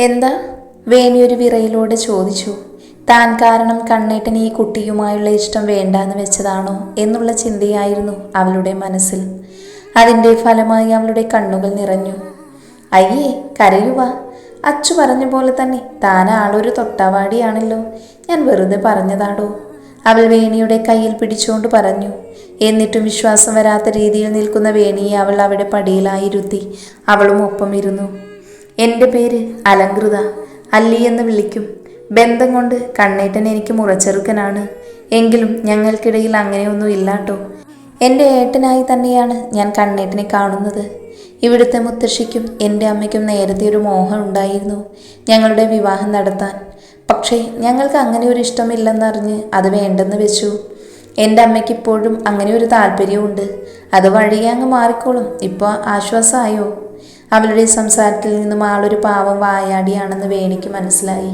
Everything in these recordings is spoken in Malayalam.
എന്താ? ഒരു വിറയിലൂടെ ചോദിച്ചു. താൻ കാരണം കണ്ണേട്ടൻ ഈ കുട്ടിയുമായുള്ള ഇഷ്ടം വേണ്ടാന്ന് വെച്ചതാണോ എന്നുള്ള ചിന്തയായിരുന്നു അവളുടെ മനസ്സിൽ. അതിന്റെ ഫലമായി അവളുടെ കണ്ണുകൾ നിറഞ്ഞു. അയ്യേ കരയുക അച്ചു പറഞ്ഞ പോലെ തന്നെ താൻ ആളൊരു തൊട്ടാവാടിയാണല്ലോ. ഞാൻ വെറുതെ പറഞ്ഞതാടോ? അവൾ വേണിയുടെ കയ്യിൽ പിടിച്ചുകൊണ്ട് പറഞ്ഞു. എന്നിട്ടും വിശ്വാസം വരാത്ത രീതിയിൽ നിൽക്കുന്ന വേണിയെ അവൾ അവിടെ പടിയിലായിരുത്തി. അവളും ഒപ്പം ഇരുന്നു എന്റെ പേര് അലങ്കൃത അല്ലി എന്ന് വിളിക്കും. ബന്ധം കൊണ്ട് കണ്ണേട്ടൻ എനിക്ക് മുറച്ചെറുക്കനാണ്. എങ്കിലും ഞങ്ങൾക്കിടയിൽ അങ്ങനെയൊന്നും ഇല്ലാട്ടോ. എന്റെ ഏട്ടനായി തന്നെയാണ് ഞാൻ കണ്ണേട്ടനെ കാണുന്നത്. ഇവിടുത്തെ മുത്തശ്ശിക്കും എന്റെ അമ്മയ്ക്കും നേരത്തെ ഒരു മോഹം ഉണ്ടായിരുന്നു ഞങ്ങളുടെ വിവാഹം നടത്താൻ. പക്ഷേ ഞങ്ങൾക്ക് അങ്ങനെ ഒരു ഇഷ്ടമില്ലെന്നറിഞ്ഞ് അത് വേണ്ടെന്ന് വെച്ചു. എന്റെ അമ്മയ്ക്ക് ഇപ്പോഴും അങ്ങനെ ഒരു താല്പര്യമുണ്ട് അത് വഴിയെ അങ്ങ് മാറിക്കോളും. ഇപ്പോൾ ആശ്വാസമായോ? അവളുടെ സംസാരത്തിൽ നിന്നും ആളൊരു പാവം വായാടിയാണെന്ന് വേണിക്ക് മനസ്സിലായി.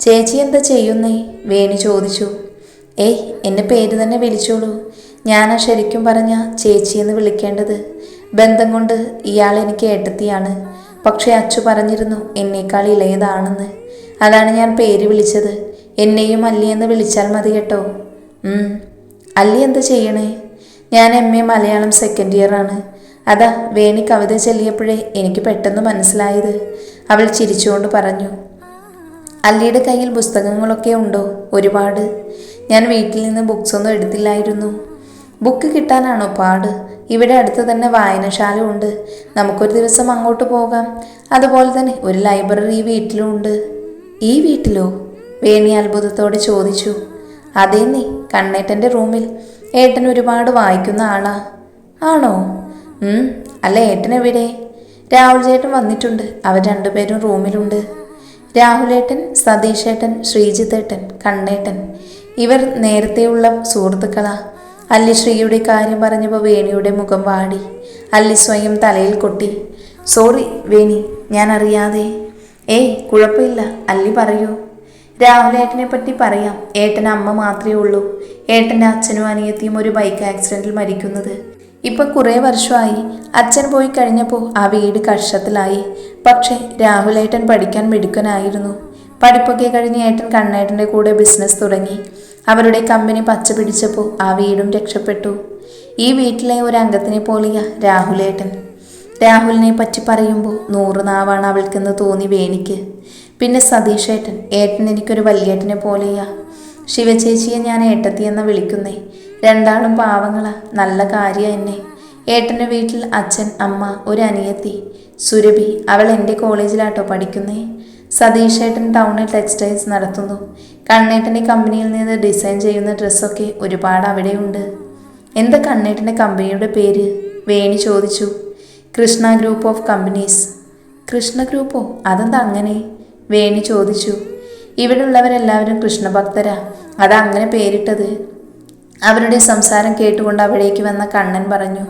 ചേച്ചി എന്താ ചെയ്യുന്നേ? വേണി ചോദിച്ചു. ഏയ് എന്റെ പേര് തന്നെ വിളിച്ചോളൂ. ഞാനാ ശരിക്കും പറഞ്ഞ ചേച്ചി എന്ന് വിളിക്കേണ്ടത്. ബന്ധം കൊണ്ട് ഇയാൾ എനിക്ക് ഏട്ടത്തിയാണ്. പക്ഷേ അച്ചു പറഞ്ഞിരുന്നു എന്നേക്കാൾ ഇളയതാണെന്ന്. അതാണ് ഞാൻ പേര് വിളിച്ചത്. എന്നെയും അല്ലി എന്ന് വിളിച്ചാൽ മതി കേട്ടോ. അല്ലി എന്താ ചെയ്യണേ? ഞാൻ M A Malayalam second year ആണ്. അതാ വേണി കവിത ചൊല്ലിയപ്പോഴേ എനിക്ക് പെട്ടെന്ന് മനസ്സിലായത്. അവൾ ചിരിച്ചുകൊണ്ട് പറഞ്ഞു അല്ലിയുടെ കയ്യിൽ പുസ്തകങ്ങളൊക്കെ ഉണ്ടോ? ഒരുപാട്. ഞാൻ വീട്ടിൽ നിന്ന് ബുക്സ് ഒന്നും എടുത്തില്ലായിരുന്നു. ബുക്ക് കിട്ടാനാണോ പാട്? ഇവിടെ അടുത്ത് തന്നെ വായനശാല ഉണ്ട്. നമുക്കൊരു ദിവസം അങ്ങോട്ട് പോകാം. അതുപോലെ തന്നെ ഒരു ലൈബ്രറി ഈ വീട്ടിലുണ്ട് ഈ വീട്ടിലോ? വേണി അത്ഭുതത്തോടെ ചോദിച്ചു. അതേ നീ കണ്ണേട്ടന്റെ റൂമിൽ. ഏട്ടൻ ഒരുപാട് വായിക്കുന്ന ആളാ. ആണോ? അല്ല ഏട്ടൻ എവിടെ? രാഹുൽ ചേട്ടൻ വന്നിട്ടുണ്ട്. അവർ രണ്ടുപേരും റൂമിലുണ്ട്. രാഹുലേട്ടൻ സതീഷേട്ടൻ ശ്രീജിത്തേട്ടൻ കണ്ണേട്ടൻ. ഇവർ നേരത്തെയുള്ള സുഹൃത്തുക്കളാ. അല്ലി ശ്രീയുടെ കാര്യം പറഞ്ഞപ്പോൾ വേണിയുടെ മുഖം വാടി. അല്ലി സ്വയം തലയിൽ കൊട്ടി. സോറി വേണി ഞാൻ അറിയാതെ. ഏയ് കുഴപ്പമില്ല. അല്ലി പറയൂ. രാഹുലേട്ടനെ പറ്റി പറയാം. ഏട്ടൻ അമ്മ മാത്രമേ ഉള്ളൂ. ഏട്ടന്റെ അച്ഛനും അനിയത്തിയും ഒരു ബൈക്ക് ആക്സിഡന്റിൽ മരിക്കുന്നത്. ഇപ്പൊ കുറേ വർഷമായി അച്ഛൻ പോയി കഴിഞ്ഞപ്പോൾ ആ വീട് കഷ്ടത്തിലായി. പക്ഷേ രാഹുലേട്ടൻ പഠിക്കാൻ മിടുക്കനായിരുന്നു. പഠിപ്പൊക്കെ കഴിഞ്ഞ് ഏട്ടൻ കണ്ണേട്ടന്റെ കൂടെ ബിസിനസ് തുടങ്ങി. അവരുടെ കമ്പനി പച്ച പിടിച്ചപ്പോൾ ആ വീടും രക്ഷപ്പെട്ടു. ഈ വീട്ടിലെ ഒരു അംഗത്തിനെ പോലെയാ രാഹുലേട്ടൻ. രാഹുലിനെ പറ്റി പറയുമ്പോൾ നൂറ് നാവാണ് അവൾക്കെന്ന് തോന്നി വേണിക്ക്. പിന്നെ സതീഷേട്ടൻ ഏട്ടൻ എനിക്കൊരു വലിയേട്ടനെ പോലെയാ. ശിവചേച്ചിയെ ഞാൻ ഏട്ടത്തി എന്ന് വിളിക്കുന്നേ. രണ്ടാളും പാവങ്ങളാ. നല്ല കാര്യ എന്നെ. ഏട്ടന്റെ വീട്ടിൽ അച്ഛൻ അമ്മ ഒരു അനിയത്തി. സുരഭി അവൾ എന്റെ കോളേജിലാട്ടോ പഠിക്കുന്നേ. സതീഷ് ഏട്ടൻ ടൗണിൽ ടെക്സ്റ്റൈൽസ് നടത്തുന്നു. കണ്ണേട്ടന്റെ കമ്പനിയിൽ നിന്ന് ഡിസൈൻ ചെയ്യുന്ന ഡ്രസ്സൊക്കെ ഒരുപാട് അവിടെയുണ്ട്. എന്താ കണ്ണേട്ടന്റെ കമ്പനിയുടെ പേര്? വേണി ചോദിച്ചു. Krishna group of companies. Krishna ഗ്രൂപ്പോ? അതെന്താ അങ്ങനെ? വേണി ചോദിച്ചു. ഇവിടെ ഉള്ളവരെല്ലാവരും കൃഷ്ണഭക്തരാ. അതാ അങ്ങനെ പേരിട്ടത്. അവരുടെ സംസാരം കേട്ടുകൊണ്ട് അവിടേക്ക് വന്ന കണ്ണൻ പറഞ്ഞു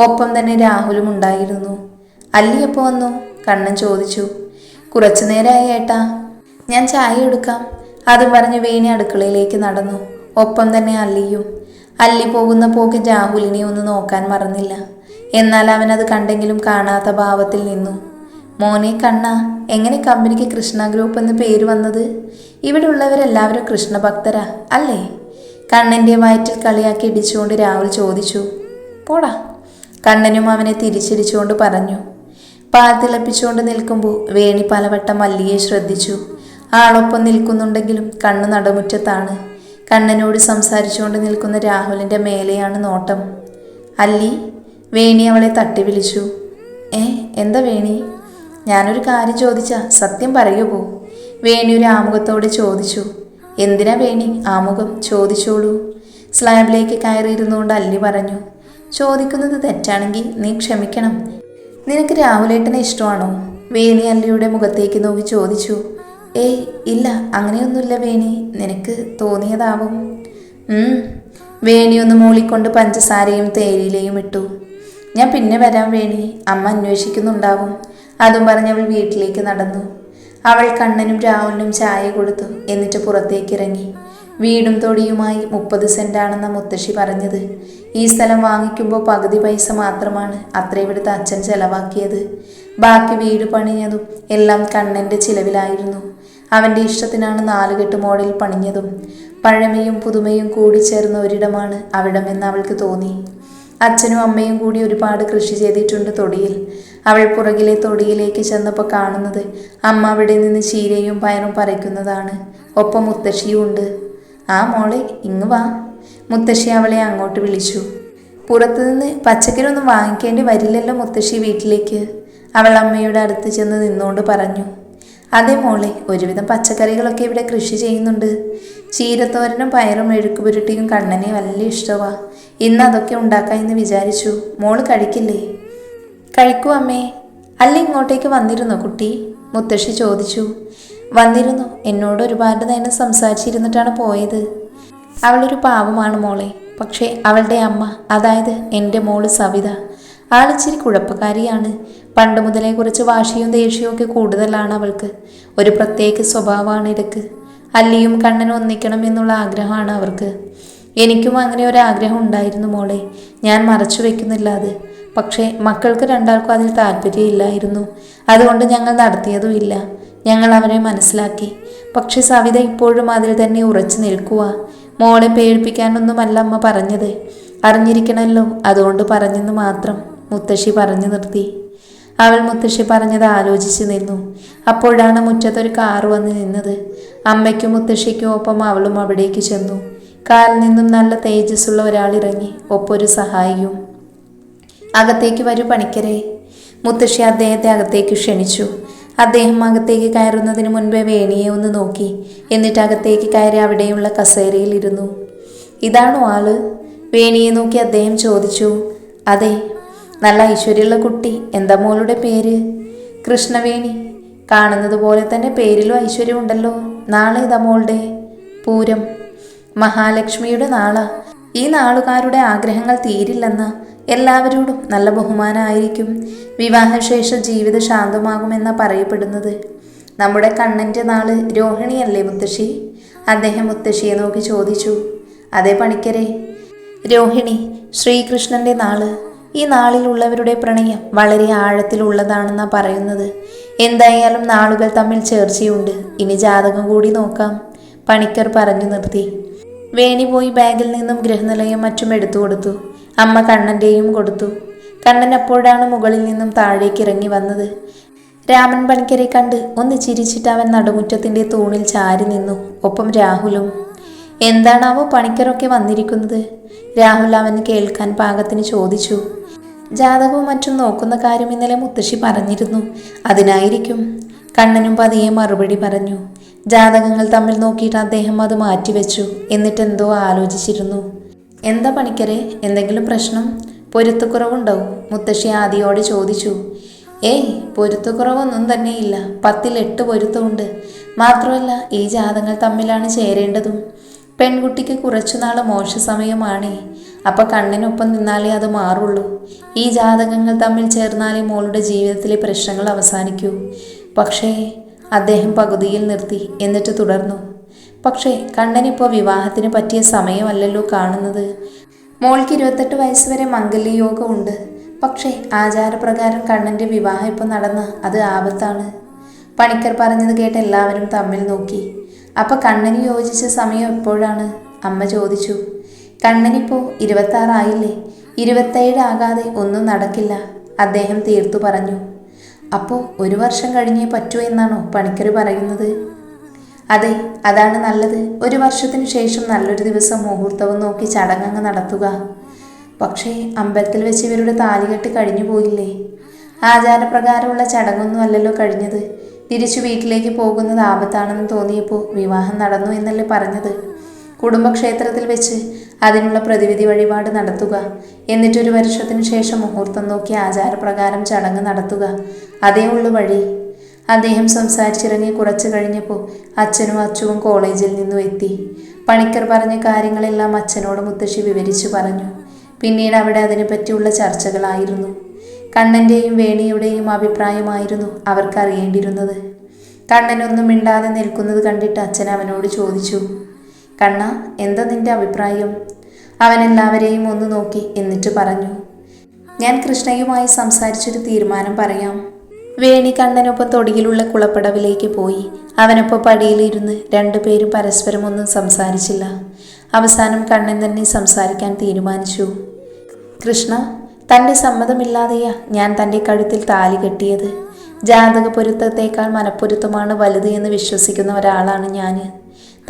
ഒപ്പം തന്നെ രാഹുലും ഉണ്ടായിരുന്നു. അല്ലി എപ്പോൾ വന്നു? കണ്ണൻ ചോദിച്ചു. കുറച്ചു നേരമായി ഏട്ടാ. ഞാൻ ചായ എടുക്കാം. അത് പറഞ്ഞു വേണി അടുക്കളയിലേക്ക് നടന്നു. ഒപ്പം തന്നെ അല്ലിയും. അല്ലി പോകുന്ന പോക്ക് രാഹുലിനെ ഒന്ന് നോക്കാൻ മറന്നില്ല. എന്നാൽ അവനത് കണ്ടെങ്കിലും കാണാത്ത ഭാവത്തിൽ നിന്നു. മോനെ കണ്ണ എങ്ങനെ കമ്പനിക്ക് കൃഷ്ണ ഗ്രൂപ്പ് എന്ന് പേര് വന്നത്? ഇവിടെ ഉള്ളവരെല്ലാവരും കൃഷ്ണഭക്തരാ അല്ലേ? കണ്ണന്റെ വയറ്റിൽ കളിയാക്കി ഇടിച്ചുകൊണ്ട് രാഹുൽ ചോദിച്ചു പോടാ. കണ്ണനും അവനെ തിരിച്ചിടിച്ചുകൊണ്ട് പറഞ്ഞു. പാൽ തിളപ്പിച്ചുകൊണ്ട് നിൽക്കുമ്പോൾ വേണി പലവട്ടം മല്ലിയെ ശ്രദ്ധിച്ചു. ആളൊപ്പം നിൽക്കുന്നുണ്ടെങ്കിലും കണ്ണ് നടുമുറ്റത്താണ്. കണ്ണനോട് സംസാരിച്ചുകൊണ്ട് നിൽക്കുന്ന രാഹുലിന്റെ മേലെയാണ് നോട്ടം. അല്ലി വേണി അവളെ തട്ടി വിളിച്ചു ഏ എന്താ വേണി? ഞാനൊരു കാര്യം ചോദിച്ചാ സത്യം പറയൂ പോ. വേണി ഒരു ആമുഖത്തോടെ ചോദിച്ചു. എന്തിനാ വേണി ആമുഖം ചോദിച്ചോളൂ? സ്ലാബിലേക്ക് കയറിയിരുന്നുകൊണ്ട് അല്ലി പറഞ്ഞു ചോദിക്കുന്നത് തെറ്റാണെങ്കിൽ നീ ക്ഷമിക്കണം. നിനക്ക് രാഹുലേട്ടനെ ഇഷ്ടമാണോ? വേണി അല്ലിയുടെ മുഖത്തേക്ക് നോക്കി ചോദിച്ചു ഏയ് ഇല്ല അങ്ങനെയൊന്നുമില്ല വേണി. നിനക്ക് തോന്നിയതാവും. വേണിയൊന്ന് മൂളിക്കൊണ്ട് പഞ്ചസാരയും തേയിലയും ഇട്ടു. ഞാൻ പിന്നെ വരാൻ വേണി. അമ്മ അന്വേഷിക്കുന്നുണ്ടാവും. അതും പറഞ്ഞവൾ വീട്ടിലേക്ക് നടന്നു. അവൾ കണ്ണനും രാവിലും ചായ കൊടുത്തു. എന്നിട്ട് പുറത്തേക്ക് ഇറങ്ങി വീടും തൊടിയുമായി മുപ്പത് സെന്റാണെന്ന മുത്തശ്ശി പറഞ്ഞത്. ഈ സ്ഥലം വാങ്ങിക്കുമ്പോൾ പകുതി പൈസ മാത്രമാണ്. അത്ര ഇവിടുത്തെ അച്ഛൻ ചെലവാക്കിയത്. ബാക്കി വീട് പണിഞ്ഞതും എല്ലാം കണ്ണന്റെ ചിലവിലായിരുന്നു. അവന്റെ ഇഷ്ടത്തിനാണ് നാലുകെട്ട് മോഡൽ പണിഞ്ഞതും. പഴമയും പുതുമയും കൂടി ചേർന്ന ഒരിടമാണ് അവിടമെന്ന് അവൾക്ക് തോന്നി. അച്ഛനും അമ്മയും കൂടി ഒരുപാട് കൃഷി ചെയ്തിട്ടുണ്ട് തൊടിയിൽ. അവൾ പുറകിലെ തൊടിയിലേക്ക് ചെന്നപ്പോൾ കാണുന്നത് അമ്മ അവിടെ നിന്ന് ചീരയും പയറും പറിക്കുന്നതാണ്. ഒപ്പം മുത്തശ്ശിയും ഉണ്ട്. ആ മോളെ ഇങ്ങ് വാ. മുത്തശ്ശി അവളെ അങ്ങോട്ട് വിളിച്ചു. പുറത്തുനിന്ന് പച്ചക്കറിയൊന്നും വാങ്ങിക്കേണ്ടി വരില്ലല്ലോ മുത്തശ്ശി വീട്ടിലേക്ക്. അവൾ അമ്മയുടെ അടുത്ത് ചെന്ന് നിന്നുകൊണ്ട് പറഞ്ഞു. അതേ മോളെ ഒരുവിധം പച്ചക്കറികളൊക്കെ ഇവിടെ കൃഷി ചെയ്യുന്നുണ്ട്. ചീരത്തോരനും പയറും മെഴുക്കുപുരട്ടിയും കണ്ണനെ വലിയ ഇഷ്ടമാ ഇന്ന് അതൊക്കെ ഉണ്ടാക്കാം എന്ന് വിചാരിച്ചു. മോൾ കഴിക്കില്ലേ? കഴിക്കൂ അമ്മേ. അല്ല ഇങ്ങോട്ടേക്ക് വന്നിരുന്നു കുട്ടി? മുത്തശ്ശി ചോദിച്ചു. വന്നിരുന്നു. എന്നോട് ഒരുപാട് നേരം സംസാരിച്ചിരുന്നിട്ടാണ് പോയത്. അവളൊരു പാവമാണ് മോളെ. പക്ഷേ അവളുടെ അമ്മ അതായത് എന്റെ മോൾ സവിത ആളിച്ചിരി കുഴപ്പക്കാരിയാണ്. പണ്ട് മുതലേ കുറച്ച് വാശിയും ദേഷ്യവും ഒക്കെ കൂടുതലാണ് അവൾക്ക്. ഒരു പ്രത്യേക സ്വഭാവമാണ് ഇടയ്ക്ക്. അല്ലിയും കണ്ണനും ഒന്നിക്കണം എന്നുള്ള ആഗ്രഹമാണ് അവർക്ക്. എനിക്കും അങ്ങനെ ഒരു ആഗ്രഹം ഉണ്ടായിരുന്നു മോളെ. ഞാൻ മറച്ചു വെക്കുന്നില്ല അത്. പക്ഷേ മക്കൾക്ക് രണ്ടാൾക്കും അതിൽ താല്പര്യമില്ലായിരുന്നു. അതുകൊണ്ട് ഞങ്ങൾ നടത്തിയതുമില്ല ഞങ്ങൾ അവരെ മനസ്സിലാക്കി. പക്ഷെ സവിത ഇപ്പോഴും അതിൽ തന്നെ ഉറച്ചു നിൽക്കുക മോളെ പേടിപ്പിക്കാനൊന്നുമല്ല അമ്മ പറഞ്ഞത്. അറിഞ്ഞിരിക്കണമല്ലോ അതുകൊണ്ട് പറഞ്ഞെന്ന് മാത്രം മുത്തശ്ശി പറഞ്ഞു നിർത്തി. അവൾ മുത്തശ്ശി പറഞ്ഞത് ആലോചിച്ച് നിന്നു. അപ്പോഴാണ് മുറ്റത്തൊരു കാറ് വന്ന് നിന്നത്. അമ്മയ്ക്കും മുത്തശ്ശിക്കും ഒപ്പം അവളും അവിടേക്ക് ചെന്നു. കാറിൽ നിന്നും നല്ല തേജസ്സുള്ള ഒരാൾ ഇറങ്ങി. ഒപ്പൊരു സഹായിയും. അകത്തേക്ക് വരൂ പണിക്കരെ. മുത്തശ്ശി അദ്ദേഹത്തെ അകത്തേക്ക് ക്ഷണിച്ചു. അദ്ദേഹം അകത്തേക്ക് കയറുന്നതിന് മുൻപേ വേണിയെ ഒന്ന് നോക്കി. എന്നിട്ട് അകത്തേക്ക് കയറി അവിടെയുള്ള കസേരയിൽ ഇരുന്നു. ഇതാണോ ആൾ? വേണിയെ നോക്കി അദ്ദേഹം ചോദിച്ചു. അതെ നല്ല ഐശ്വര്യമുള്ള കുട്ടി. എന്താ മോളുടെ പേര്? കൃഷ്ണവേണി. കാണുന്നത് പോലെ തന്നെ പേരിലും ഐശ്വര്യം ഉണ്ടല്ലോ. നാളെ ഇതാ മോളുടെ? പൂരം. മഹാലക്ഷ്മിയുടെ നാളാ. ഈ നാളുകാരുടെ ആഗ്രഹങ്ങൾ തീരില്ലെന്ന് എല്ലാവരോടും നല്ല ബഹുമാനമായിരിക്കും. വിവാഹശേഷ ജീവിത ശാന്തമാകുമെന്ന പറയപ്പെടുന്നത്. നമ്മുടെ കണ്ണന്റെ നാൾ രോഹിണിയല്ലേ മുത്തശ്ശി? അദ്ദേഹം മുത്തശ്ശിയെ നോക്കി ചോദിച്ചു. അതേ പണിക്കരെ. രോഹിണി ശ്രീകൃഷ്ണന്റെ നാൾ. ഈ നാളിലുള്ളവരുടെ പ്രണയം വളരെ ആഴത്തിലുള്ളതാണെന്നാ പറയുന്നത്. എന്തായാലും നാളുകൾ തമ്മിൽ ചേർച്ചയുണ്ട്. ഇനി ജാതകം കൂടി നോക്കാം. പണിക്കർ പറഞ്ഞു നിർത്തി. വേണി പോയി ബാഗിൽ നിന്നും ഗൃഹനിലയം മറ്റും എടുത്തു കൊടുത്തു. അമ്മ കണ്ണന്റെയും കൊടുത്തു. കണ്ണൻ അപ്പോഴാണ് മുകളിൽ നിന്നും താഴേക്ക് ഇറങ്ങി വന്നത്. രാമൻ പണിക്കരെ കണ്ട് ഒന്ന് ചിരിച്ചിട്ട് അവൻ നടുമുറ്റത്തിന്റെ തൂണിൽ ചാരി നിന്നു. ഒപ്പം രാഹുലും എന്താണാവോ പണിക്കരൊക്കെ വന്നിരിക്കുന്നത്? രാഹുൽ അവന് കേൾക്കാൻ പാകത്തിന് ചോദിച്ചു. ജാതകവും മറ്റും നോക്കുന്ന കാര്യം ഇന്നലെ മുത്തശ്ശി പറഞ്ഞിരുന്നു. അതിനായിരിക്കും. കണ്ണനും പതിയെ മറുപടി പറഞ്ഞു. ജാതകങ്ങൾ തമ്മിൽ നോക്കിയിട്ട് അദ്ദേഹം അത് മാറ്റിവെച്ചു എന്നിട്ട് എന്തോ ആലോചിച്ചിരുന്നു. എന്താ പണിക്കരെ? എന്തെങ്കിലും പ്രശ്നം? പൊരുത്തക്കുറവുണ്ടാവും മുത്തശ്ശി ആദിയോട് ചോദിച്ചു. ഏയ് പൊരുത്തക്കുറവൊന്നും തന്നെയില്ല. പത്തിൽ എട്ട് പൊരുത്തമുണ്ട്. മാത്രമല്ല ഈ ജാതങ്ങൾ തമ്മിലാണ് ചേരേണ്ടതും. പെൺകുട്ടിക്ക് കുറച്ചുനാൾ മോശ സമയമാണേ അപ്പം കണ്ണിനൊപ്പം നിന്നാലേ അത് മാറുള്ളൂ. ഈ ജാതകങ്ങൾ തമ്മിൽ ചേർന്നാലേ മോളുടെ ജീവിതത്തിലെ പ്രശ്നങ്ങൾ അവസാനിക്കൂ. പക്ഷേ അദ്ദേഹം പകുതിയിൽ നിർത്തി എന്നിട്ട് തുടർന്നു. പക്ഷേ കണ്ണനിപ്പോൾ വിവാഹത്തിന് പറ്റിയ സമയമല്ലല്ലോ കാണുന്നത്. മോൾക്ക് ഇരുപത്തെട്ട് വയസ്സ് വരെ മംഗല്യയോഗമുണ്ട് പക്ഷേ ആചാരപ്രകാരം കണ്ണന്റെ വിവാഹം ഇപ്പോൾ നടന്ന അത് ആപത്താണ്. പണിക്കർ പറഞ്ഞത് കേട്ട് എല്ലാവരും തമ്മിൽ നോക്കി. അപ്പൊ കണ്ണന് യോജിച്ച സമയം എപ്പോഴാണ്? അമ്മ ചോദിച്ചു. കണ്ണനിപ്പോൾ ഇരുപത്താറായില്ലേ? ഇരുപത്തേഴ് ആകാതെ ഒന്നും നടക്കില്ല അദ്ദേഹം തീർത്തു പറഞ്ഞു. അപ്പോൾ ഒരു വർഷം കഴിഞ്ഞേ പറ്റൂ എന്നാണോ പണിക്കർ പറയുന്നത്? അതെ അതാണ് നല്ലത്. ഒരു വർഷത്തിനു ശേഷം നല്ലൊരു ദിവസം മുഹൂർത്തവും നോക്കി ചടങ്ങങ്ങ് നടത്തുക. പക്ഷേ അമ്പലത്തിൽ വെച്ച് ഇവരുടെ താലികെട്ട് കഴിഞ്ഞു പോയില്ലേ ആചാരപ്രകാരമുള്ള ചടങ്ങൊന്നും അല്ലല്ലോ കഴിഞ്ഞത്. തിരിച്ചു വീട്ടിലേക്ക് പോകുന്നത് ആപത്താണെന്ന് തോന്നിയപ്പോൾ വിവാഹം നടന്നു എന്നല്ലേ പറഞ്ഞത്? കുടുംബക്ഷേത്രത്തിൽ വെച്ച് അതിനുള്ള പ്രതിവിധി വഴിപാട് നടത്തുക. എന്നിട്ടൊരു വർഷത്തിനു ശേഷം മുഹൂർത്തം നോക്കി ആചാരപ്രകാരം ചടങ്ങ് നടത്തുക. അതേ ഉള്ളു വഴി. അദ്ദേഹം സംസാരിച്ചിറങ്ങി കുറച്ചു കഴിഞ്ഞപ്പോൾ അച്ഛനും അച്ചുവും കോളേജിൽ നിന്നും എത്തി. പണിക്കർ പറഞ്ഞ കാര്യങ്ങളെല്ലാം അച്ഛനോട് മുത്തശ്ശി വിവരിച്ചു പറഞ്ഞു. പിന്നീട് അവിടെ അതിനെപ്പറ്റിയുള്ള ചർച്ചകളായിരുന്നു. കണ്ണന്റെയും വേണിയുടെയും അഭിപ്രായമായിരുന്നു അവർക്ക് അറിയേണ്ടിയിരുന്നത് കണ്ണനൊന്നും മിണ്ടാതെ നിൽക്കുന്നത് കണ്ടിട്ട് അച്ഛൻ അവനോട് ചോദിച്ചു കണ്ണ എന്താ നിന്റെ അഭിപ്രായം? അവൻ എല്ലാവരെയും ഒന്ന് നോക്കി എന്നിട്ട് പറഞ്ഞു ഞാൻ കൃഷ്ണയുമായി സംസാരിച്ചൊരു തീരുമാനം പറയാം. വേണി കണ്ണനൊപ്പം തൊടിയിലുള്ള കുളപ്പടവിലേക്ക് പോയി. അവനൊപ്പം പടിയിലിരുന്ന് രണ്ടുപേരും പരസ്പരം ഒന്നും സംസാരിച്ചില്ല. അവസാനം കണ്ണൻ തന്നെ സംസാരിക്കാൻ തീരുമാനിച്ചു കൃഷ്ണ തന്റെ സമ്മതമില്ലാതെയാ ഞാൻ തന്റെ കഴുത്തിൽ താലി കെട്ടിയത്. ജാതക പൊരുത്തത്തേക്കാൾ മനപ്പൊരുത്തമാണ് വലുത് എന്ന് വിശ്വസിക്കുന്ന ഒരാളാണ് ഞാൻ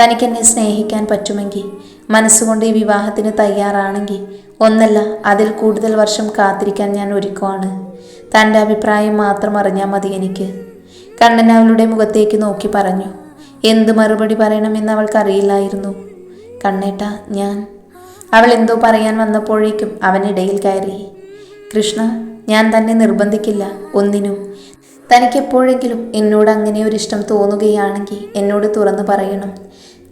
തനിക്കെന്നെ സ്നേഹിക്കാൻ പറ്റുമെങ്കിൽ മനസ്സുകൊണ്ട് ഈ വിവാഹത്തിന് തയ്യാറാണെങ്കിൽ ഒന്നല്ല അതിൽ കൂടുതൽ വർഷം കാത്തിരിക്കാൻ ഞാൻ ഒരുക്കമാണ് തന്റെ അഭിപ്രായം മാത്രം അറിഞ്ഞാൽ മതി എനിക്ക്. കണ്ണൻ അവളുടെ മുഖത്തേക്ക് നോക്കി പറഞ്ഞു എന്ത് മറുപടി പറയണമെന്ന് അവൾക്കറിയില്ലായിരുന്നു. കണ്ണേട്ട ഞാൻ. അവൾ എന്തോ പറയാൻ വന്നപ്പോഴേക്കും അവനിടയിൽ കയറി. കൃഷ്ണ ഞാൻ തന്നെ നിർബന്ധിക്കില്ല ഒന്നിനും. തനിക്കെപ്പോഴെങ്കിലും എന്നോട് അങ്ങനെ ഒരു ഇഷ്ടം തോന്നുകയാണെങ്കിൽ എന്നോട് തുറന്നു പറയണം.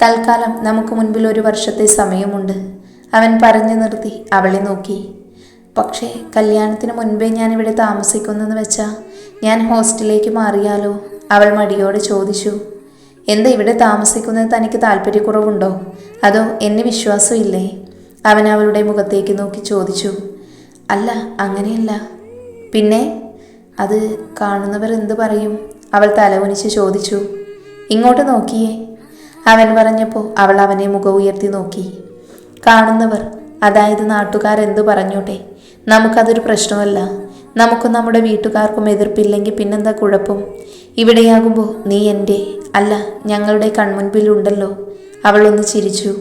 തൽക്കാലം നമുക്ക് മുൻപിൽ ഒരു വർഷത്തെ സമയമുണ്ട്. അവൻ പറഞ്ഞു നിർത്തി അവളെ നോക്കി. പക്ഷേ കല്യാണത്തിന് മുൻപേ ഞാൻ ഇവിടെ താമസിക്കുന്നെന്ന് വെച്ചാൽ ഞാൻ ഹോസ്റ്റലിലേക്ക് മാറിയാലോ? അവൾ മടിയോടെ ചോദിച്ചു. എന്താ ഇവിടെ താമസിക്കുന്നത് തനിക്ക് താല്പര്യക്കുറവുണ്ടോ അതോ എന്നെ വിശ്വാസമില്ലേ? അവൻ അവളുടെ മുഖത്തേക്ക് നോക്കി ചോദിച്ചു. അല്ല അങ്ങനെയല്ല. പിന്നെ അത് കാണുന്നവർ എന്തു പറയും? അവൾ തലകുനിച്ച് ചോദിച്ചു. ഇങ്ങോട്ട് നോക്കിയേ. അവൻ പറഞ്ഞപ്പോൾ അവൾ അവനെ മുഖം ഉയർത്തി നോക്കി. കാണുന്നവർ അതായത് നാട്ടുകാർ എന്തു പറഞ്ഞോട്ടെ? നമുക്കതൊരു പ്രശ്നമല്ല. നമുക്കും നമ്മുടെ വീട്ടുകാർക്കും എതിർപ്പില്ലെങ്കിൽ പിന്നെന്താ കുഴപ്പം? ഇവിടെയാകുമ്പോൾ നീ എന്റെ അല്ല ഞങ്ങളുടെ കൺമുൻപിലുണ്ടല്ലോ. അവളൊന്ന് ചിരിച്ചു.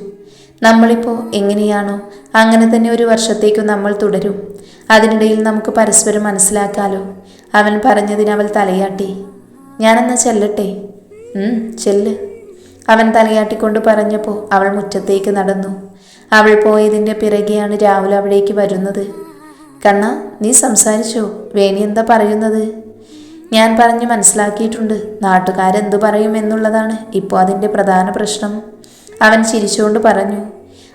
നമ്മളിപ്പോൾ എങ്ങനെയാണോ അങ്ങനെ തന്നെ ഒരു വർഷത്തേക്ക് നമ്മൾ തുടരും. അതിനിടയിൽ നമുക്ക് പരസ്പരം മനസ്സിലാക്കാലോ. അവൻ പറഞ്ഞതിന് അവൾ തലയാട്ടി. ഞാനെന്നാ ചെല്ലട്ടെ? ചെല്ല്. അവൻ തലയാട്ടിക്കൊണ്ട് പറഞ്ഞപ്പോൾ അവൾ മുറ്റത്തേക്ക് നടന്നു. അവൾ പോയതിന്റെ പിറകെയാണ് രാഹുൽ അവിടേക്ക് വരുന്നത്. കണ്ണ നീ സംസാരിച്ചോ? വേണി എന്താ പറയുന്നത്? ഞാൻ പറഞ്ഞ് മനസ്സിലാക്കിയിട്ടുണ്ട്. നാട്ടുകാരെന്തു പറയുമെന്നുള്ളതാണ് ഇപ്പോൾ അതിന്റെ പ്രധാന പ്രശ്നം. അവൻ ചിരിച്ചുകൊണ്ട് പറഞ്ഞു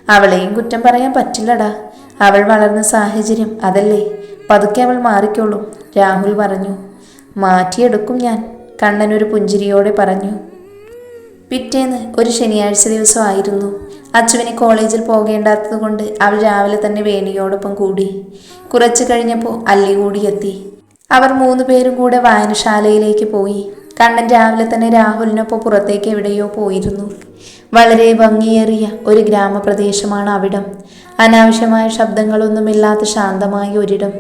അവളെയും കുറ്റം പറയാൻ പറ്റില്ലടാ. അവൾ വളർന്ന സാഹചര്യം അതല്ലേ. പതുക്കെ അവൾ മാറിക്കോളും രാഹുൽ പറഞ്ഞു. മാറ്റിയെടുക്കും ഞാൻ കണ്ണൻ ഒരു പുഞ്ചിരിയോടെ പറഞ്ഞു. പിറ്റേന്ന് ഒരു ശനിയാഴ്ച ദിവസമായിരുന്നു അച്ചുവിന് കോളേജിൽ പോകേണ്ടാത്തത് കൊണ്ട് അവൾ രാവിലെ തന്നെ വേണിയോടൊപ്പം കൂടി. കുറച്ചു കഴിഞ്ഞപ്പോൾ അല്ലി കൂടി എത്തി. അവർ മൂന്ന് പേരും കൂടെ വായനശാലയിലേക്ക് പോയി. കണ്ണൻ രാവിലെ തന്നെ രാഹുലിനൊപ്പം പുറത്തേക്ക് എവിടെയോ പോയിരുന്നു. വളരെ ഭംഗിയേറിയ ഒരു ഗ്രാമപ്രദേശമാണ് അവിടം. അനാവശ്യമായ ശബ്ദങ്ങളൊന്നുമില്ലാത്ത ശാന്തമായ ഒരിടം.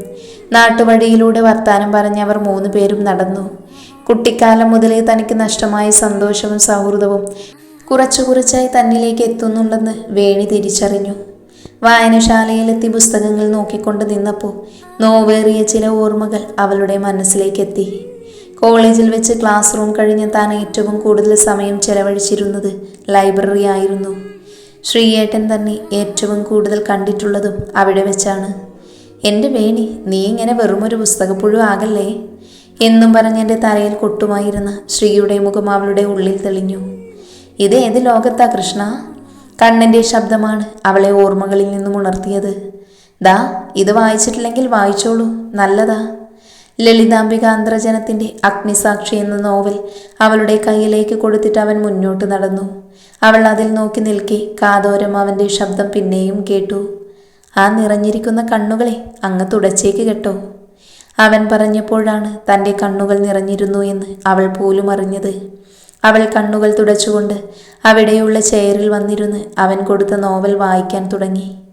നാട്ടുവഴിയിലൂടെ വർത്താനം പറഞ്ഞ് അവർ മൂന്ന് പേരും നടന്നു. കുട്ടിക്കാലം മുതലേ തനിക്ക് നഷ്ടമായ സന്തോഷവും സൗഹൃദവും കുറച്ചു കുറച്ചായി തന്നിലേക്ക് എത്തുന്നുണ്ടെന്ന് വേണി തിരിച്ചറിഞ്ഞു. വായനശാലയിലെത്തി പുസ്തകങ്ങൾ നോക്കിക്കൊണ്ട് നിന്നപ്പോൾ നോവേറിയ ചില ഓർമ്മകൾ അവളുടെ മനസ്സിലേക്കെത്തി. കോളേജിൽ വെച്ച് ക്ലാസ് റൂം കഴിഞ്ഞ് താൻ ഏറ്റവും കൂടുതൽ സമയം ചെലവഴിച്ചിരുന്നത് ലൈബ്രറി ആയിരുന്നു. ശ്രീയേട്ടൻ തന്നെ ഏറ്റവും കൂടുതൽ കണ്ടിട്ടുള്ളതും അവിടെ വെച്ചാണ്. എന്റെ വേണി നീ ഇങ്ങനെ വെറുമൊരു പുസ്തകപ്പുഴു ആകല്ലേ? എന്നും പറഞ്ഞ് എന്റെ തലയിൽ കൊട്ടുമായിരുന്ന ശ്രീയുടെ മുഖം അവളുടെ ഉള്ളിൽ തെളിഞ്ഞു. ഇത് ഏത് ലോകത്താ കൃഷ്ണ? കണ്ണന്റെ ശബ്ദമാണ് അവളെ ഓർമ്മകളിൽ നിന്നും ഉണർത്തിയത്. ദാ ഇത് വായിച്ചിട്ടില്ലെങ്കിൽ വായിച്ചോളൂ. നല്ലതാ. ലളിതാംബിക അന്തർജനത്തിന്റെ അഗ്നിസാക്ഷി എന്ന നോവൽ അവളുടെ കയ്യിലേക്ക് കൊടുത്തിട്ട് അവൻ മുന്നോട്ട് നടന്നു. അവൾ അതിൽ നോക്കി നിൽക്കെ കാതോരം അവന്റെ ശബ്ദം പിന്നെയും കേട്ടു. ആ നിറഞ്ഞിരിക്കുന്ന കണ്ണുകളെ അങ്ങ് തുടച്ചേക്ക് കേട്ടോ. അവൻ പറഞ്ഞപ്പോഴാണ് തന്റെ കണ്ണുകൾ നിറഞ്ഞിരുന്നു എന്ന് അവൾ പോലും അറിഞ്ഞത്. അവൾ കണ്ണുകൾ തുടച്ചുകൊണ്ട് അവിടെയുള്ള ചെയറിൽ വന്നിരുന്ന് അവൻ കൊടുത്ത നോവൽ വായിക്കാൻ തുടങ്ങി.